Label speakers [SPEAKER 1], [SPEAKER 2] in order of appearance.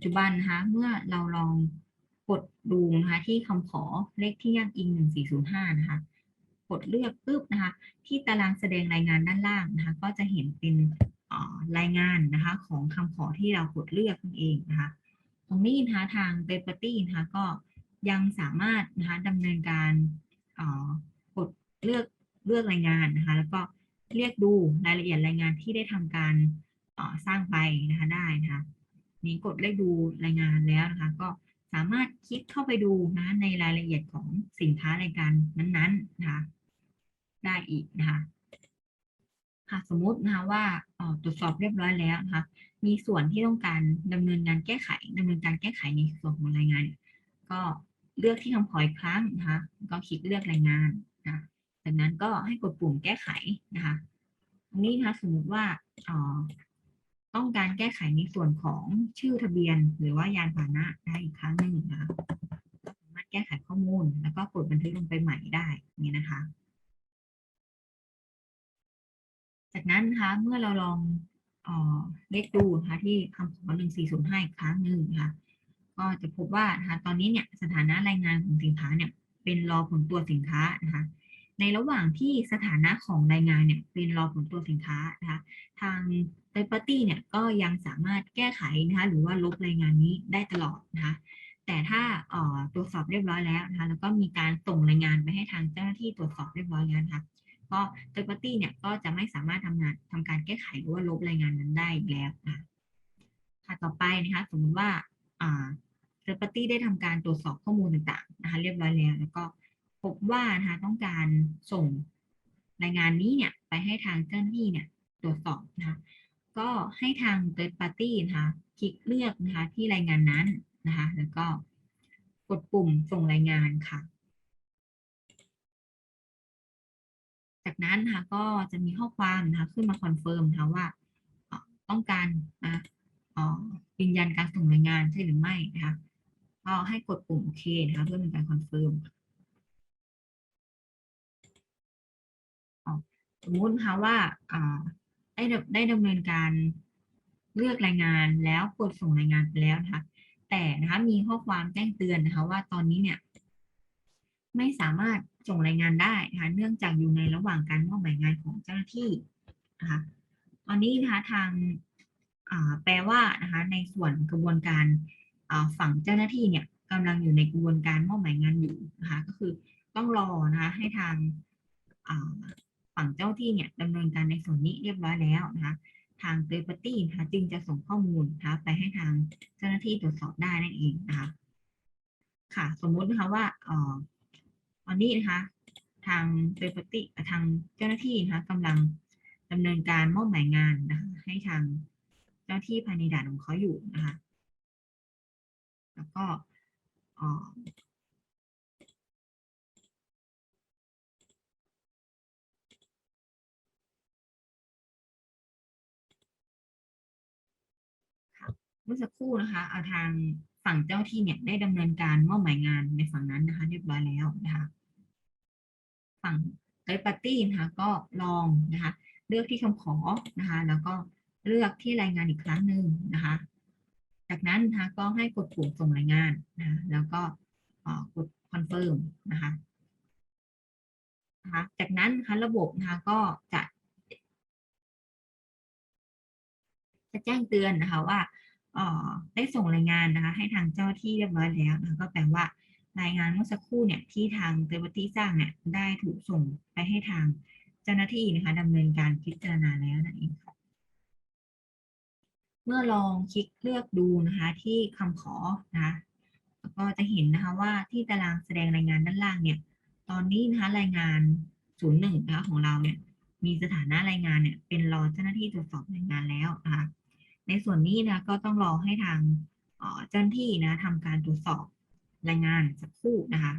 [SPEAKER 1] จจุบันนะคะ เมื่อเราลองกดดูนะคะที่คำขอเลขที่ย่ากอิงหนึ่งสี่ศูนะคะ กดเลือกปุ๊บนะคะ ที่ตารางแสดงรายงานด้านล่างนะคะ ก็จะเห็นเป็นรายงานนะคะของคำขอที่เรากดเลือกนั่นเองนะคะ ตรงนี้นะคะทาง p a p e r t y นะคะก็ยังสามารถนะคะดำเนินการกดเลือกเลือกรายงานนะคะ แล้วก็เรียกดูรายละเอียดรายงานที่ได้ทำการสร้างไปนะคะได้นะคะ นี้กดเลือกดูรายงานแล้วนะคะ ก็สามารถคลิกเข้าไปดูนะในรายละเอียดของสินค้ารายการนั้นๆนะคะได้อีกนะคะค่ะสมมุตินะคะว่าตรวจสอบเรียบร้อยแล้วนะคะมีส่วนที่ต้องการดำเนินงานแก้ไขดำเนินการแก้ไขในส่วนของรายงาน ก็เลือกที่คำขออีกครั้งนะคะก็คลิกเลือกรายงานนะจากนั้นก็ให้กดปุ่มแก้ไขนะคะตรงนี้นะคะสมมติว่าอ่อ ต้องการแก้ไขในส่วนของชื่อทะเบียน หรือว่ายานพาหนะได้อีกครั้งหนึ่งนะคะสามารถแก้ไขข้อมูลแล้วก็กดบันทึกลงไปใหม่ได้นี้นะคะ จากนั้นนะคะเมื่อเราลองเออเลขดูนะคะที่คำขอหนึ่งสี่ศูนย์ห้าอีกครั้งหนึ่งนะคะก็จะพบว่านะคะตอนนี้เนี่ยสถานะรายงานของสินค้าเนี่ยเป็นรอผลตรวสินค้านะคะในระหว่างที่สถานะของรายงานเนี่ยเป็นรอผลตรวสินค้านะคะทาง party เนี่ยก็ยังสามารถแก้ไขนะคะหรือว่าลบรายงานนี้ได้ตลอดนะคะแต่ถ้าตรวจสอบเรียบร้อยแล้วนะคะแล้วก็มีการส่งรายงานไปให้ทางเจ้าหน้าที่ตรวจสอบเรียบร้อยแล้วนะคะก็ third party เนี่ยก็จะไม่สามารถทำงานทำการแก้ไขหรือว่าลบรายงานนั้นได้อีกแล้วนะคะค่ะต่อไปนะคะสมมติว่าอ่า third party ได้ทำการตรวจสอบข้อมูลต่างๆนะคะเรียบร้อยแล้ว แล้วก็พบว่านะคะต้องการส่งรายงานนี้เนี่ยไปให้ทางเจ้าหน้าที่เนี่ยตรวจสอบนะคะ ก็ให้ทาง third party นะคะคลิกเลือกนะคะที่รายงานนั้นนะคะ แล้วก็กดปุ่มส่งรายงานค่ะ จากนั้นนะคะก็จะมีข้อความนะคะขึ้นมาคอนเฟิร์มนะคะว่าต้องการนะเอ่อยืนยันการส่งรายงานใช่หรือไม่นะคะก็ให้กดปุ่มโอเคนะคะเพื่อเป็นการคอนเฟิร์มอ๋อสมมุตินะคะว่าอ่า ได้ดำได้ดำเนินการเลือกรายงานแล้วกดส่งรายงานไปแล้วนะคะ แต่นะคะมีข้อความแจ้งเตือนนะคะ ว่าตอนนี้เนี่ย ไม่สามารถส่งรายงานได้นะคะเนื่องจากอยู่ในระหว่างการมอบหมายงานของเจ้าหน้าที่นะคะตอนนี้นะคะทางแปลว่านะคะในส่วนกระบวนการฝั่งเจ้าหน้าที่เนี่ยกำลังอยู่ในกระบวนการมอบหมายงานอยู่นะคะก็คือต้องรอนะคะให้ทางา ฝั่งเจ้าที่เนี่ยดำเนินการในส่วนนี้เรียบร้อยแล้วนะคะทาง third party นะคะจึงจะส่งข้อมูลนะคะไปให้ทางเจ้าหน้าที่ตรวจสอบได้นั่นเองนะคะค่ะ สมมุตินะคะว่าเอ่อตอนนี้นะคะ ทางเ h ปติทางเจ้าหน้าที่นะคะกำลังดำเนินการมอบหมายงานนะคะให้ทางเจ้าหน้าที่ภายในด่านของเขาอยู่นะคะ แล้วก็ เมื่อสักครู่นะคะเอาทางฝั่งเจ้าที่เนี่ยได้ดำเนินการมอบหมายงานในฝั่งนั้นนะคะเรียบร้อยแล้วนะคะฝั่งเ h ปาร์ตี้นะคะก็ลองนะคะเลือกที่คำขอนะคะแล้วก็เลือกที่รายงานอีกครั้งหนึ่งนะคะจากนั้นนะคะก็ให้กดปุ่มส่งรายงานนะคะแล้วก็กดคอนเฟิร์มนะคะนะคะจากนั้นนะคะระบบนะคะก็จะจะแจ้งเตือนนะคะว่า ได้ส่งรายงานนะคะให้ทางเจ้าที่เรียบร้อยแล้วนะก็แปลว่ารายงานเมื่อสักครู่เนี่ยที่ทางเตอร์ปตี้สร้างเนี่ยได้ถูกส่งไปให้ทางเจ้าหน้าที่นะคะดำเนินการพิจารณาแล้วนั่นเองค่ะเมื่อลองคลิกเลือกดูนะคะที่คำขอนะคะก็จะเห็นนะคะว่าที่ตารางแสดงรายงานด้านล่างเนี่ย ตอนนี้นะคะรายงาน 01 นะคะของเราเนี่ยมีสถานะรายงานเนี่ยเป็นรอเจ้าหน้าที่ตรวจสอบรายงานแล้วนะคะ ในส่วนนี้นะก็ต้องรอให้ทางเจ้าหน้าที่นะทำการตรวจสอบรายงานสักครู่นะคะ